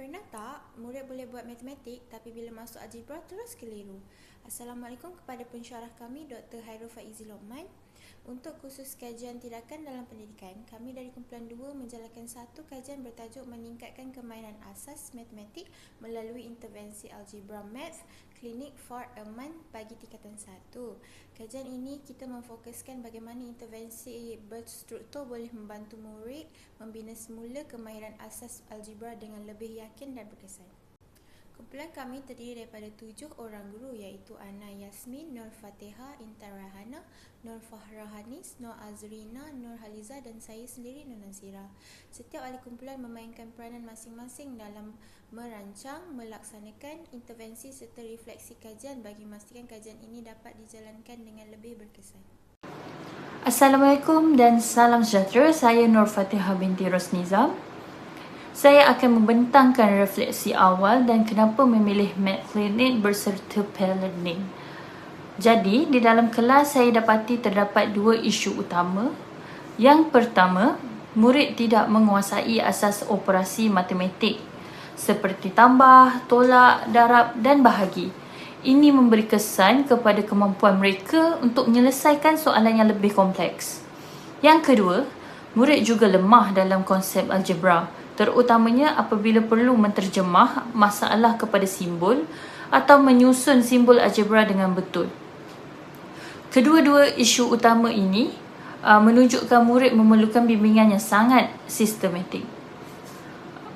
Pernah tak murid boleh buat matematik tapi bila masuk algebra terus keliru? Assalamualaikum kepada pensyarah kami Dr. Hairul Faizi Lokman. Untuk khusus kajian tindakan dalam pendidikan, kami dari kumpulan 2 menjalankan satu kajian bertajuk meningkatkan kemahiran asas matematik melalui intervensi algebra math klinik for a month bagi tingkatan 1. Kajian ini kita memfokuskan bagaimana intervensi berstruktur boleh membantu murid membina semula kemahiran asas algebra dengan lebih yakin dan berkesan. Kumpulan kami terdiri daripada tujuh orang guru iaitu Ana Yasmin, Nur Fatiha, Intan Rahana, Nur Fahra Hanis, Nur Azrina, Nur Haliza dan saya sendiri Nur Nazira. Setiap ahli kumpulan memainkan peranan masing-masing dalam merancang, melaksanakan intervensi serta refleksi kajian bagi memastikan kajian ini dapat dijalankan dengan lebih berkesan. Assalamualaikum dan salam sejahtera. Saya Nur Fatihah binti Rosnizam. Saya akan membentangkan refleksi awal dan kenapa memilih Math Clinic berserta Pair Learning. Jadi, di dalam kelas saya dapati terdapat dua isu utama. Yang pertama, murid tidak menguasai asas operasi matematik seperti tambah, tolak, darab dan bahagi. Ini memberi kesan kepada kemampuan mereka untuk menyelesaikan soalan yang lebih kompleks. Yang kedua, murid juga lemah dalam konsep algebra terutamanya apabila perlu menterjemah masalah kepada simbol atau menyusun simbol algebra dengan betul. Kedua-dua isu utama ini uh, menunjukkan murid memerlukan bimbingan yang sangat sistematik.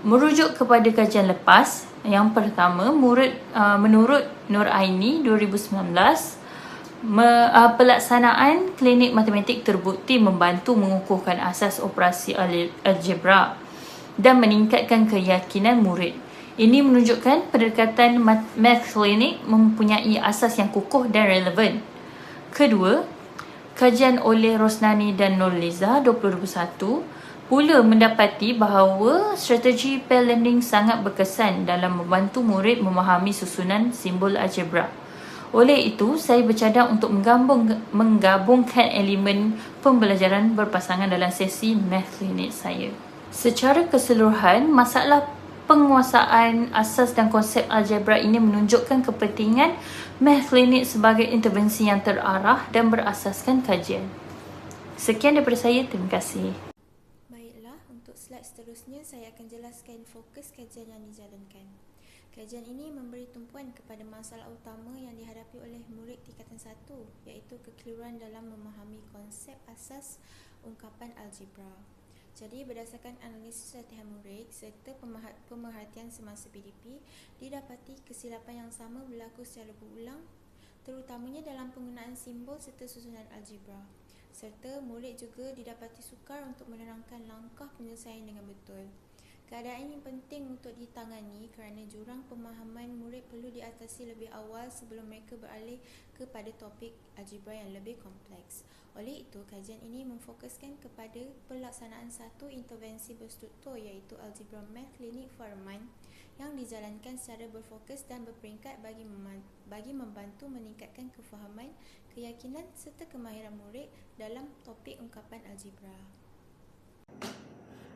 Merujuk kepada kajian lepas, yang pertama, murid uh, menurut Nur Aini 2019, me, uh, pelaksanaan klinik matematik terbukti membantu mengukuhkan asas operasi algebra dan meningkatkan keyakinan murid. Ini menunjukkan pendekatan math clinic mempunyai asas yang kukuh dan relevan. Kedua, kajian oleh Rosnani dan Nurliza 2021 pula mendapati bahawa strategi pair learning sangat berkesan dalam membantu murid memahami susunan simbol algebra. Oleh itu, saya bercadang untuk menggabung, menggabungkan elemen pembelajaran berpasangan dalam sesi math clinic saya. Secara keseluruhan, masalah penguasaan asas dan konsep algebra ini menunjukkan kepentingan math clinic sebagai intervensi yang terarah dan berasaskan kajian. Sekian daripada saya, terima kasih. Baiklah, untuk slide seterusnya saya akan jelaskan fokus kajian yang dijalankan. Kajian ini memberi tumpuan kepada masalah utama yang dihadapi oleh murid tingkatan 1 iaitu kekeliruan dalam memahami konsep asas ungkapan algebra. Jadi berdasarkan analisis latihan murid serta pemerhatian semasa PDP, didapati kesilapan yang sama berlaku secara berulang terutamanya dalam penggunaan simbol serta susunan algebra. Serta murid juga didapati sukar untuk menerangkan langkah penyelesaian dengan betul. Keadaan ini penting untuk ditangani kerana jurang pemahaman murid perlu diatasi lebih awal sebelum mereka beralih kepada topik algebra yang lebih kompleks. Oleh itu, kajian ini memfokuskan kepada pelaksanaan satu intervensi berstruktur iaitu Algebra Math Clinic for Month yang dijalankan secara berfokus dan berperingkat bagi, bagi membantu meningkatkan kefahaman, keyakinan serta kemahiran murid dalam topik ungkapan algebra.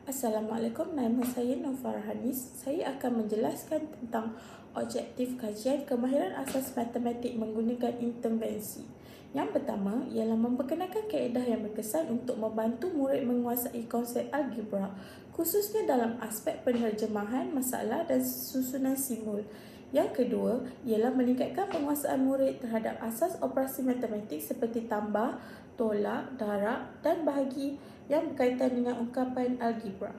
Assalamualaikum, nama saya Nova Hanis. Saya akan menjelaskan tentang objektif kajian kemahiran asas matematik menggunakan intervensi. Yang pertama ialah memperkenalkan kaedah yang berkesan untuk membantu murid menguasai konsep algebra, khususnya dalam aspek penerjemahan masalah dan susunan simbol. Yang kedua ialah meningkatkan penguasaan murid terhadap asas operasi matematik seperti tambah, tolak, darab dan bahagi yang berkaitan dengan ungkapan algebra.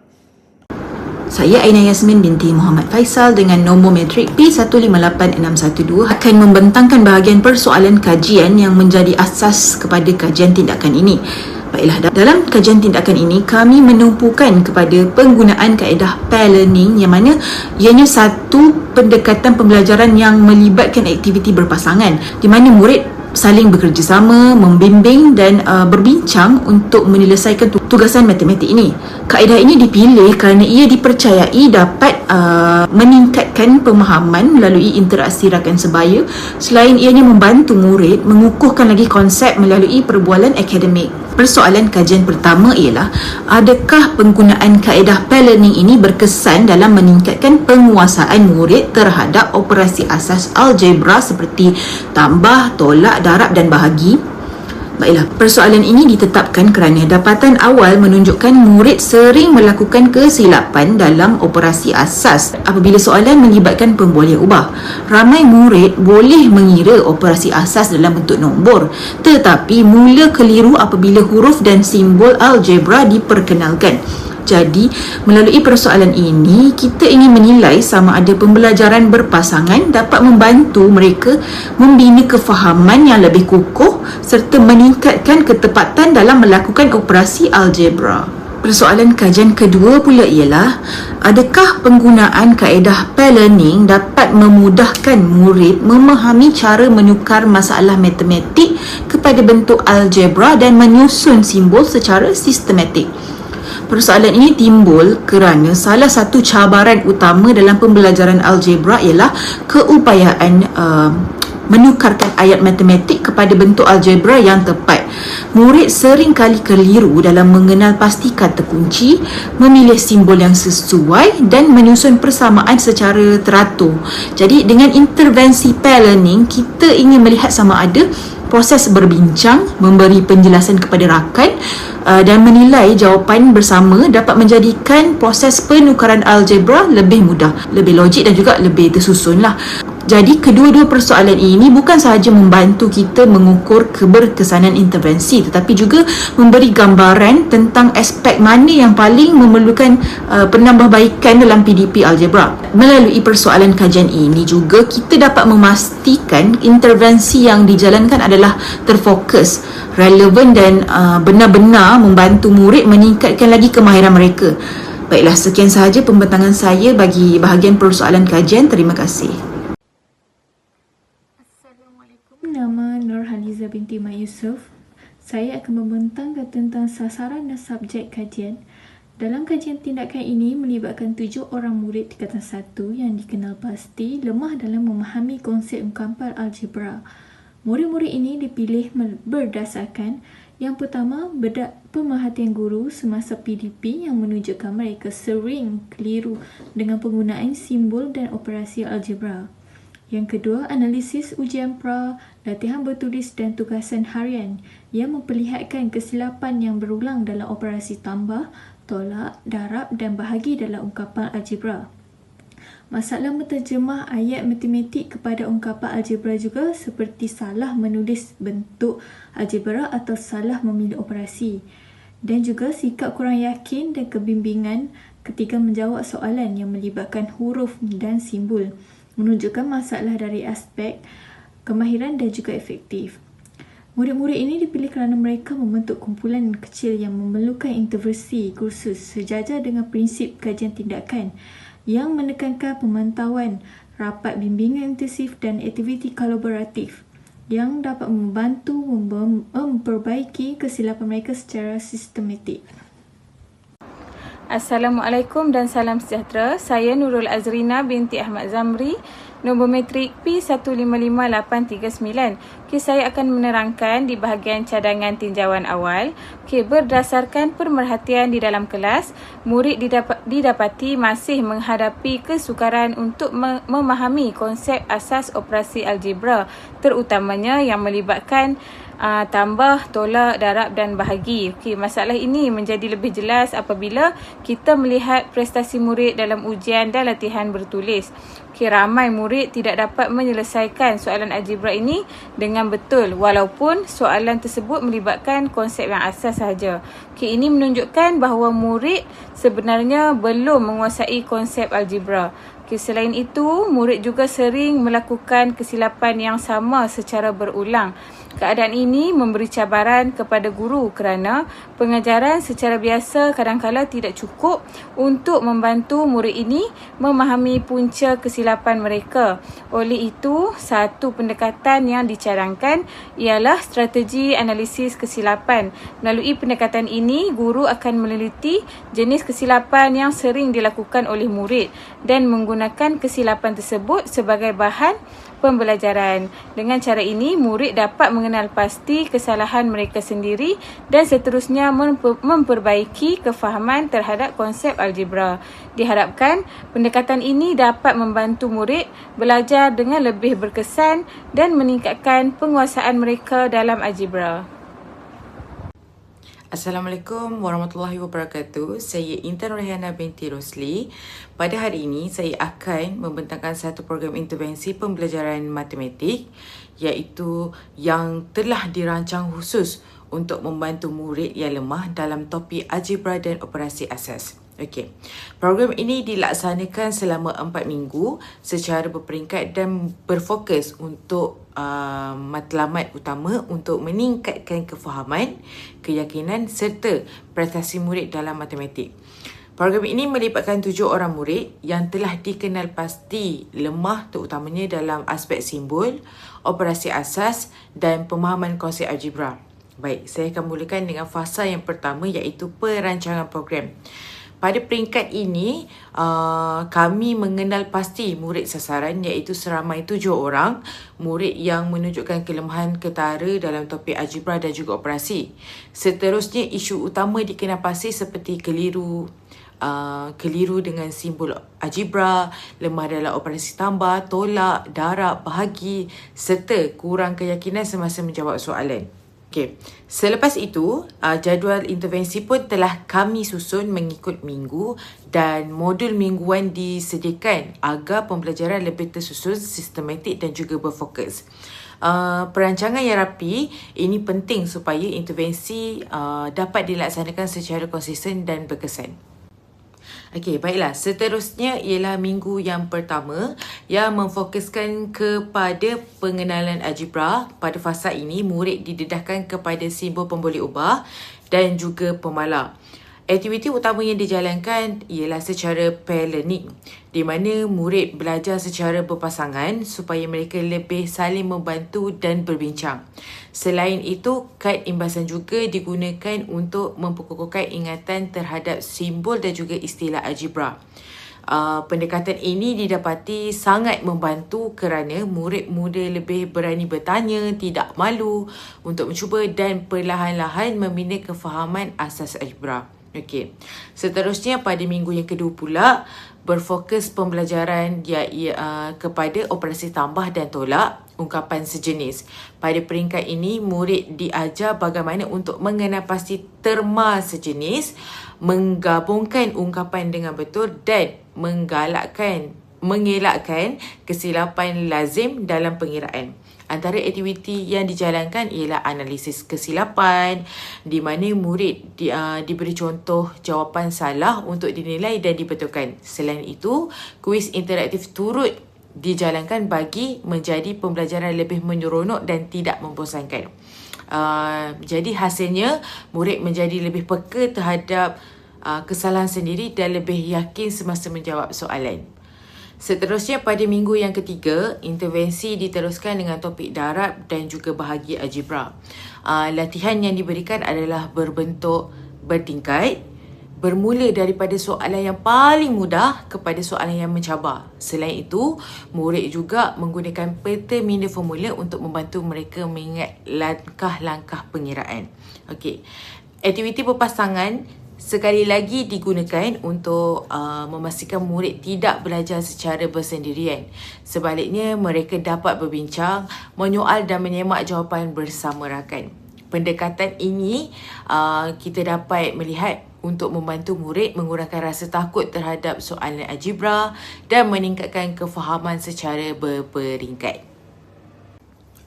Saya Aina Yasmin binti Muhammad Faisal dengan nombor metrik P158612 akan membentangkan bahagian persoalan kajian yang menjadi asas kepada kajian tindakan ini. Baiklah, dalam kajian tindakan ini kami menumpukan kepada penggunaan kaedah pair learning yang mana ianya satu pendekatan pembelajaran yang melibatkan aktiviti berpasangan di mana murid saling bekerjasama, membimbing dan uh, berbincang untuk menyelesaikan tugasan matematik ini. Kaedah ini dipilih kerana ia dipercayai dapat uh, meningkatkan pemahaman melalui interaksi rakan sebaya selain ianya membantu murid mengukuhkan lagi konsep melalui perbualan akademik. Persoalan kajian pertama ialah adakah penggunaan kaedah learning ini berkesan dalam meningkatkan penguasaan murid terhadap operasi asas algebra seperti tambah, tolak, darab dan bahagi? Baiklah, persoalan ini ditetapkan kerana dapatan awal menunjukkan murid sering melakukan kesilapan dalam operasi asas apabila soalan melibatkan pemboleh ubah. Ramai murid boleh mengira operasi asas dalam bentuk nombor tetapi mula keliru apabila huruf dan simbol algebra diperkenalkan. Jadi, melalui persoalan ini, kita ingin menilai sama ada pembelajaran berpasangan dapat membantu mereka membina kefahaman yang lebih kukuh serta meningkatkan ketepatan dalam melakukan operasi algebra. Persoalan kajian kedua pula ialah adakah penggunaan kaedah pair learning dapat memudahkan murid memahami cara menukar masalah matematik kepada bentuk algebra dan menyusun simbol secara sistematik. Persoalan ini timbul kerana salah satu cabaran utama dalam pembelajaran algebra ialah keupayaan uh, menukarkan ayat matematik kepada bentuk algebra yang tepat. Murid sering kali keliru dalam mengenal pasti kata kunci, memilih simbol yang sesuai dan menyusun persamaan secara teratur. Jadi dengan intervensi pair learning, kita ingin melihat sama ada proses berbincang, memberi penjelasan kepada rakan uh, dan menilai jawapan bersama dapat menjadikan proses penukaran algebra lebih mudah, lebih logik dan juga lebih tersusun lah. Jadi kedua-dua persoalan ini bukan sahaja membantu kita mengukur keberkesanan intervensi tetapi juga memberi gambaran tentang aspek mana yang paling memerlukan uh, penambahbaikan dalam PDP algebra. Melalui persoalan kajian ini juga kita dapat memastikan intervensi yang dijalankan adalah terfokus, relevan dan uh, benar-benar membantu murid meningkatkan lagi kemahiran mereka. Baiklah, sekian sahaja pembentangan saya bagi bahagian persoalan kajian. Terima kasih. Nama Nurhaliza binti Mat Yusof. Saya akan membentangkan tentang sasaran dan subjek kajian. Dalam kajian tindakan ini melibatkan tujuh orang murid tingkatan satu yang dikenal pasti lemah dalam memahami konsep ungkapan algebra. Murid-murid ini dipilih berdasarkan yang pertama, bedak pemerhatian guru semasa PDP yang menunjukkan mereka sering keliru dengan penggunaan simbol dan operasi algebra. Yang kedua, analisis ujian pra, latihan bertulis dan tugasan harian yang memperlihatkan kesilapan yang berulang dalam operasi tambah, tolak, darab dan bahagi dalam ungkapan algebra. Masalah menterjemah ayat matematik kepada ungkapan algebra juga seperti salah menulis bentuk algebra atau salah memilih operasi. Dan juga sikap kurang yakin dan kebimbingan ketika menjawab soalan yang melibatkan huruf dan simbol menunjukkan masalah dari aspek kemahiran dan juga efektif. Murid-murid ini dipilih kerana mereka membentuk kumpulan kecil yang memerlukan intervensi kursus sejajar dengan prinsip kajian tindakan yang menekankan pemantauan, rapat bimbingan intensif dan aktiviti kolaboratif yang dapat membantu memperbaiki kesilapan mereka secara sistematik. Assalamualaikum dan salam sejahtera. Saya Nurul Azrina binti Ahmad Zamri, nombor metrik P155839. Okay, saya akan menerangkan di bahagian cadangan tinjauan awal. Okay, berdasarkan pemerhatian di dalam kelas, murid didap- didapati masih menghadapi kesukaran untuk memahami konsep asas operasi algebra, terutamanya yang melibatkan uh, tambah, tolak, darab dan bahagi. Okey, masalah ini menjadi lebih jelas apabila kita melihat prestasi murid dalam ujian dan latihan bertulis. Okey, ramai murid tidak dapat menyelesaikan soalan algebra ini dengan betul walaupun soalan tersebut melibatkan konsep yang asas sahaja. Okey, ini menunjukkan bahawa murid sebenarnya belum menguasai konsep algebra. Okay, selain itu, murid juga sering melakukan kesilapan yang sama secara berulang. Keadaan ini memberi cabaran kepada guru kerana pengajaran secara biasa kadang-kadang tidak cukup untuk membantu murid ini memahami punca kesilapan mereka. Oleh itu, satu pendekatan yang dicadangkan ialah strategi analisis kesilapan. Melalui pendekatan ini, guru akan meneliti jenis kesilapan yang sering dilakukan oleh murid dan menggunakan kesilapan tersebut sebagai bahan pembelajaran. Dengan cara ini, murid dapat mengenal pasti kesalahan mereka sendiri dan seterusnya memperbaiki kefahaman terhadap konsep algebra. Diharapkan pendekatan ini dapat membantu murid belajar dengan lebih berkesan dan meningkatkan penguasaan mereka dalam algebra. Assalamualaikum warahmatullahi wabarakatuh. Saya Intan Rehana binti Rosli. Pada hari ini saya akan membentangkan satu program intervensi pembelajaran matematik iaitu yang telah dirancang khusus untuk membantu murid yang lemah dalam topik algebra dan operasi asas. Okey. Program ini dilaksanakan selama 4 minggu secara berperingkat dan berfokus untuk uh, matlamat utama untuk meningkatkan kefahaman, keyakinan serta prestasi murid dalam matematik. Program ini melibatkan tujuh orang murid yang telah dikenal pasti lemah terutamanya dalam aspek simbol, operasi asas dan pemahaman konsep algebra. Baik, saya akan mulakan dengan fasa yang pertama iaitu perancangan program. Pada peringkat ini, uh, kami mengenal pasti murid sasaran iaitu seramai tujuh orang murid yang menunjukkan kelemahan ketara dalam topik algebra dan juga operasi. Seterusnya, isu utama dikenal pasti seperti keliru Uh, keliru dengan simbol algebra, lemah dalam operasi tambah, tolak, darab, bahagi serta kurang keyakinan semasa menjawab soalan. Okey. Selepas itu, uh, jadual intervensi pun telah kami susun mengikut minggu dan modul mingguan disediakan agar pembelajaran lebih tersusun, sistematik dan juga berfokus. Uh, perancangan yang rapi ini penting supaya intervensi uh, dapat dilaksanakan secara konsisten dan berkesan. Okey, baiklah. Seterusnya ialah minggu yang pertama yang memfokuskan kepada pengenalan algebra. Pada fasa ini, murid didedahkan kepada simbol pemboleh ubah dan juga pemalar. Aktiviti utama yang dijalankan ialah secara pair learning di mana murid belajar secara berpasangan supaya mereka lebih saling membantu dan berbincang. Selain itu, kad imbasan juga digunakan untuk memperkukuhkan ingatan terhadap simbol dan juga istilah algebra. Uh, pendekatan ini didapati sangat membantu kerana murid muda lebih berani bertanya, tidak malu untuk mencuba dan perlahan-lahan membina kefahaman asas algebra. Okey. Seterusnya pada minggu yang kedua pula berfokus pembelajaran dia uh, kepada operasi tambah dan tolak ungkapan sejenis. Pada peringkat ini murid diajar bagaimana untuk mengenal pasti terma sejenis, menggabungkan ungkapan dengan betul dan menggalakkan mengelakkan kesilapan lazim dalam pengiraan. Antara aktiviti yang dijalankan ialah analisis kesilapan di mana murid di, uh, diberi contoh jawapan salah untuk dinilai dan dibetulkan. Selain itu, kuis interaktif turut dijalankan bagi menjadi pembelajaran lebih menyeronok dan tidak membosankan. Uh, jadi hasilnya murid menjadi lebih peka terhadap uh, kesalahan sendiri dan lebih yakin semasa menjawab soalan. Seterusnya pada minggu yang ketiga, intervensi diteruskan dengan topik darab dan juga bahagi algebra. Uh, latihan yang diberikan adalah berbentuk bertingkat, bermula daripada soalan yang paling mudah kepada soalan yang mencabar. Selain itu, murid juga menggunakan peta minda formula untuk membantu mereka mengingat langkah-langkah pengiraan. Okey. Aktiviti berpasangan sekali lagi digunakan untuk uh, memastikan murid tidak belajar secara bersendirian. Sebaliknya, mereka dapat berbincang, menyoal dan menyemak jawapan bersama rakan. Pendekatan ini uh, kita dapat melihat untuk membantu murid mengurangkan rasa takut terhadap soalan algebra dan meningkatkan kefahaman secara berperingkat.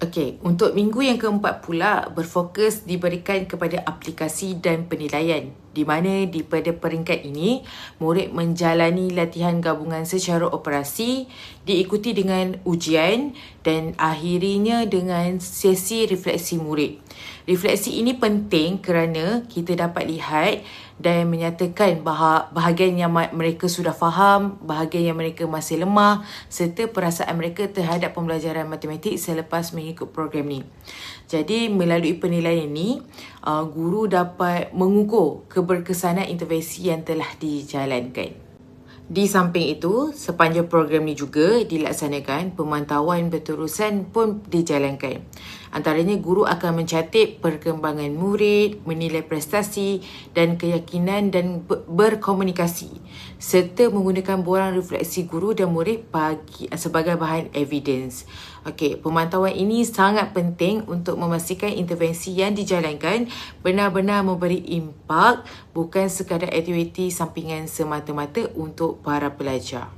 Okey, untuk minggu yang keempat pula berfokus diberikan kepada aplikasi dan penilaian di mana di pada peringkat ini murid menjalani latihan gabungan secara operasi diikuti dengan ujian dan akhirinya dengan sesi refleksi murid. Refleksi ini penting kerana kita dapat lihat dan menyatakan bahagian yang mereka sudah faham, bahagian yang mereka masih lemah serta perasaan mereka terhadap pembelajaran matematik selepas mengikut program ni. Jadi melalui penilaian ini, uh, guru dapat mengukur keberkesanan intervensi yang telah dijalankan. Di samping itu, sepanjang program ini juga dilaksanakan, pemantauan berterusan pun dijalankan. Antaranya, guru akan mencatat perkembangan murid, menilai prestasi dan keyakinan dan berkomunikasi serta menggunakan borang refleksi guru dan murid bagi, sebagai bahan evidence. Okey, pemantauan ini sangat penting untuk memastikan intervensi yang dijalankan benar-benar memberi impak bukan sekadar aktiviti sampingan semata-mata untuk para pelajar.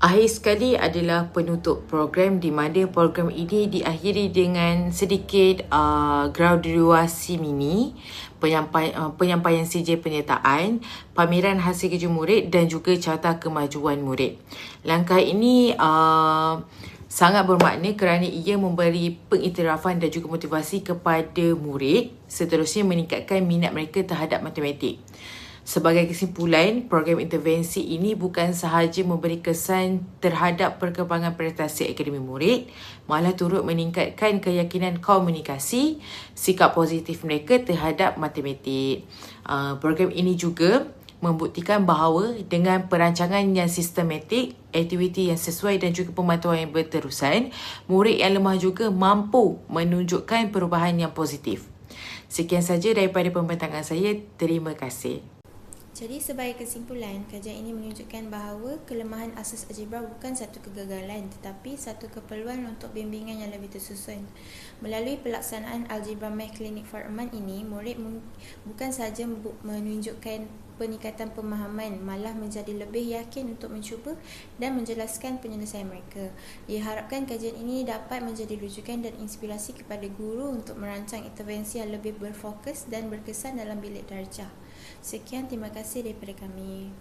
Akhir sekali adalah penutup program di mana program ini diakhiri dengan sedikit uh, graduasi mini, penyampaian, uh, penyampaian CJ penyertaan, pameran hasil kerja murid dan juga carta kemajuan murid. Langkah ini uh, sangat bermakna kerana ia memberi pengiktirafan dan juga motivasi kepada murid seterusnya meningkatkan minat mereka terhadap matematik. Sebagai kesimpulan, program intervensi ini bukan sahaja memberi kesan terhadap perkembangan prestasi akademi murid, malah turut meningkatkan keyakinan komunikasi, sikap positif mereka terhadap matematik. Uh, program ini juga membuktikan bahawa dengan perancangan yang sistematik, aktiviti yang sesuai dan juga pemantauan yang berterusan, murid yang lemah juga mampu menunjukkan perubahan yang positif. Sekian saja daripada pembentangan saya. Terima kasih. Jadi sebagai kesimpulan, kajian ini menunjukkan bahawa kelemahan asas algebra bukan satu kegagalan tetapi satu keperluan untuk bimbingan yang lebih tersusun. Melalui pelaksanaan Algebra Math Clinic for ini, murid bukan sahaja menunjukkan peningkatan pemahaman malah menjadi lebih yakin untuk mencuba dan menjelaskan penyelesaian mereka. Diharapkan kajian ini dapat menjadi rujukan dan inspirasi kepada guru untuk merancang intervensi yang lebih berfokus dan berkesan dalam bilik darjah. Sekian, terima kasih daripada kami.